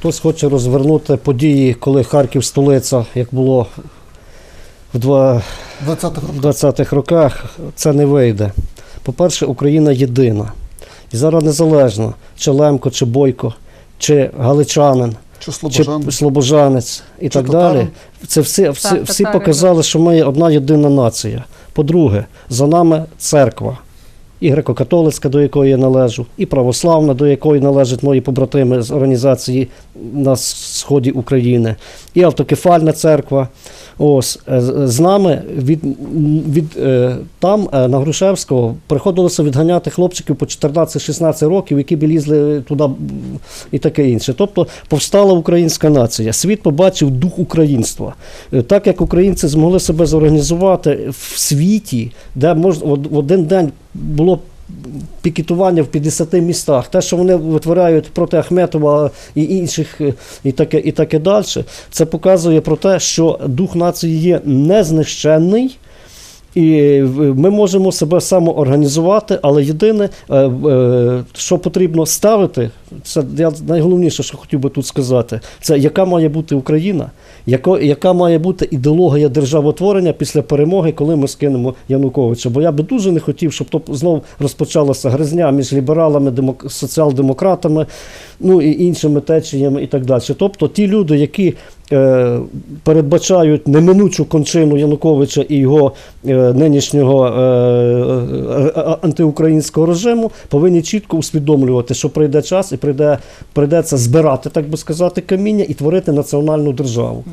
хтось хоче розвернути події, коли Харків столиця, як було в два- 20-х в 20-х роках, це не вийде. По-перше, Україна єдина. І зараз незалежно, чи Лемко, чи Бойко, чи Галичанин, чи Слобожан. чи Слобожанець і Чи так татарин. далі. Це всі, всі, всі показали, що ми одна єдина нація. По-друге, за нами церква. І греко-католицька, до якої я належу, і православна, до якої належать мої побратими з організації на сході України, і автокефальна церква. Ось е, з- нами від, від е, там е, на Грушевського приходилося відганяти хлопчиків по 14-16 років, які б лізли туди і таке інше. Тобто повстала українська нація. Світ побачив дух українства. Так як українці змогли себе зорганізувати в світі, де можна в один день було пікетування в 50 містах. Те, що вони витворяють проти Ахметова і інших, е, і таке, і таке далі, це показує про те, що дух нації є незнищенний. І е, ми можемо себе самоорганізувати, але єдине, е, е, що потрібно ставити, це я найголовніше, що хотів би тут сказати, це яка має бути Україна, яко, яка має бути ідеологія державотворення після перемоги, коли ми скинемо Януковича. Бо я би дуже не хотів, щоб то знов розпочалася гризня між лібералами, демок, соціал-демократами, ну і іншими течіями і так далі. Тобто ті люди, які передбачають неминучу кончину Януковича і його е, нинішнього е, е, антиукраїнського режиму, повинні чітко усвідомлювати, що прийде час і прийде, прийдеться збирати, так би сказати, каміння і творити національну державу.